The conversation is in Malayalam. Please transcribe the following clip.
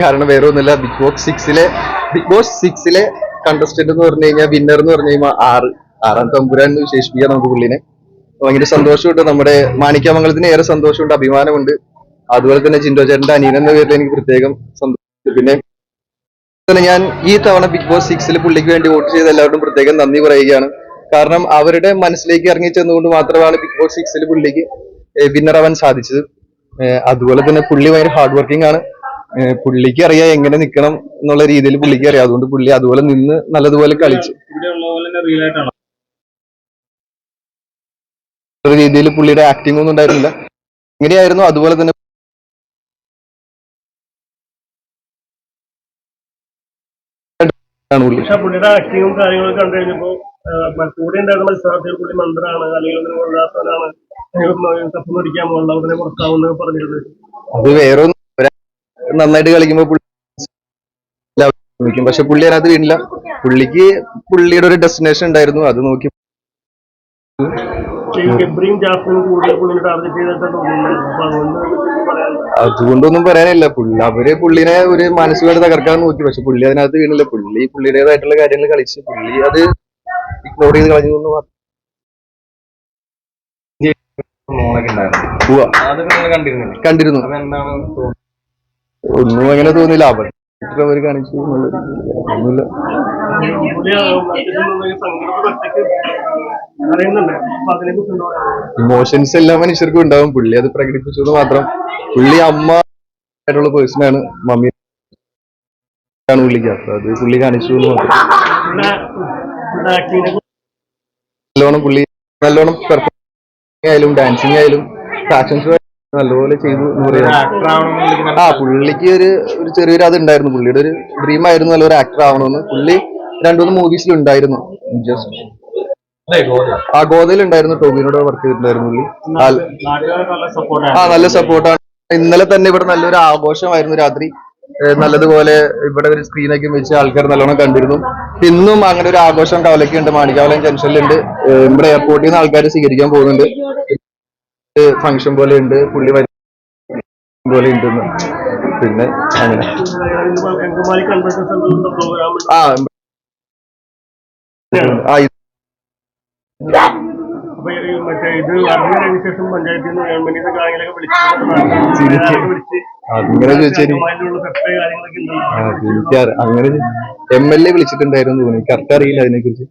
കാരണം വേറെ ഒന്നുമില്ല. ബിഗ് ബോസ് സിക്സിലെ ബിഗ് ബോസ് സിക്സിലെ കണ്ടസ്റ്റന്റ് എന്ന് പറഞ്ഞു കഴിഞ്ഞാൽ വിന്നർ എന്ന് പറഞ്ഞു കഴിഞ്ഞാൽ ആറ്. ആറാം തമ്പുരാൻ എന്ന് വിശേഷിപ്പിക്കാം നമുക്ക് പുള്ളിനെ. ഭയങ്കര സന്തോഷമുണ്ട്. നമ്മുടെ മാണിക്യാമംഗലത്തിന് ഏറെ സന്തോഷമുണ്ട് അഭിമാനമുണ്ട്. അതുപോലെ തന്നെ ജിൻഡോ ചേട്ടന്റെ അനിയൻ എന്ന പേരിൽ എനിക്ക് പ്രത്യേകം സന്തോഷം. പിന്നെ തന്നെ ഞാൻ ഈ തവണ ബിഗ് ബോസ് സിക്സിൽ പുള്ളിക്ക് വേണ്ടി വോട്ട് ചെയ്ത എല്ലാവരോടും പ്രത്യേകം നന്ദി പറയുകയാണ്. കാരണം അവരുടെ മനസ്സിലേക്ക് ഇറങ്ങി ചെന്നുകൊണ്ട് മാത്രമാണ് ബിഗ് ബോസ് സിക്സിൽ പുള്ളിക്ക് വിന്നർ ആവാൻ സാധിച്ചത്. അതുപോലെ തന്നെ പുള്ളി ഭയങ്കര ഹാർഡ് വർക്കിംഗ് ആണ്. പുള്ളിക്ക് അറിയാം എങ്ങനെ നിക്കണം എന്നുള്ള രീതിയിൽ പുള്ളിക്ക് അറിയാം അതുകൊണ്ട് പുള്ളി അതുപോലെ നിന്ന് നല്ലതുപോലെ കളിച്ചു രീതിയിൽ പുള്ളിയുടെ ആക്ടിംഗ് ഒന്നും ഉണ്ടായിരുന്നില്ല എങ്ങനെയായിരുന്നു അതുപോലെ തന്നെ ആണ് പുള്ളി പക്ഷെ പുള്ളിയുടെ ആക്ടിങ്ങും കാര്യങ്ങളും കണ്ടു കഴിഞ്ഞപ്പോ ആഹ് കൂടെ ഉണ്ടായിരുന്ന മത്സരാർത്ഥികൾ പുള്ളി മന്ത്രാണ് അല്ലെങ്കിൽ കൊള്ളാത്തവനാണ് ഉടനെ പുറത്താവുന്ന പറഞ്ഞിരുന്നത് അത് വേറെ നന്നായിട്ട് കളിക്കുമ്പോ പുള്ളി പക്ഷെ പുള്ളി അതിനകത്ത് വീണില്ല. പുള്ളിക്ക് പുള്ളിയുടെ ഒരു ഡെസ്റ്റിനേഷൻ ഉണ്ടായിരുന്നു. അത് നോക്കി അതുകൊണ്ടൊന്നും പറയാനില്ല. പുള്ളി അവർ പുള്ളിനെ ഒരു മാനസികമായിട്ട് തകർക്കാൻ നോക്കി. പക്ഷെ പുള്ളി അതിനകത്ത് വീണില്ല. പുള്ളി പുള്ളിയുടേതായിട്ടുള്ള കാര്യങ്ങൾ കളിച്ച് പുള്ളി അത് ഇഗ്നോർ ചെയ്ത് കളഞ്ഞു എന്ന് മാത്രം കണ്ടിരുന്നു. ഒന്നും അങ്ങനെ തോന്നില്ല അവർ അവർ കാണിച്ചു. ഒന്നുമില്ല. ഇമോഷൻസ് എല്ലാ മനുഷ്യർക്കും ഉണ്ടാവും. പുള്ളി അത് പ്രകടിപ്പിച്ചു എന്ന് മാത്രം. പുള്ളി അമ്മ ആയിട്ടുള്ള പേഴ്സൺ ആണ്. മമ്മി ആണ് പുള്ളിക്ക്. അത് പുള്ളി കാണിച്ചു നല്ലോണം പുള്ളി നല്ലോണം പെർഫോമിംഗ് ആയാലും ഡാൻസിങ് ആയാലും ഫാഷൻ ഷോ നല്ലപോലെ ചെയ്തു ആ പുള്ളിക്ക് ഒരു ഒരു ചെറിയൊരു അത് ഉണ്ടായിരുന്നു പുള്ളിയുടെ ഒരു ഡ്രീം ആയിരുന്നു നല്ലൊരു ആക്ടർ ആവണമെന്ന്. പുള്ളി രണ്ടുമൂന്ന് മൂവീസിൽ ഉണ്ടായിരുന്നു. ജസ്റ്റ് ആ ഗോതയിൽ ഉണ്ടായിരുന്നു. ടോബിനോട് വർക്ക് ചെയ്തിട്ടുണ്ടായിരുന്നു പുള്ളി. ആ- നല്ല സപ്പോർട്ടാണ് ഇന്നലെ തന്നെ ഇവിടെ നല്ലൊരു ആഘോഷമായിരുന്നു രാത്രി. നല്ലതുപോലെ ഇവിടെ ഒരു സ്ക്രീനൊക്കെ വെച്ച് ആൾക്കാർ നല്ലോണം കണ്ടിരുന്നു. ഇന്നും അങ്ങനെ ഒരു ആഘോഷം കവലയ്ക്കുണ്ട് മാണിക്കാവലം ജംഗ്ഷനിലുണ്ട് ഇവിടെ എയർപോർട്ടിൽ നിന്ന് ആൾക്കാർ സ്വീകരിക്കാൻ പോകുന്നുണ്ട്. ഫംഗ്ഷൻ പോലെ ഉണ്ട് പുള്ളി പോലെ ഉണ്ടെന്ന് പിന്നെ അങ്ങനെ. ആ അതിങ്ങനെ ചോദിച്ചാൽ അങ്ങനെ എം എൽ എ വിളിച്ചിട്ടുണ്ടായിരുന്നു തോന്നുന്നു. കറക്റ്റ് അറിയില്ല അതിനെ കുറിച്ച്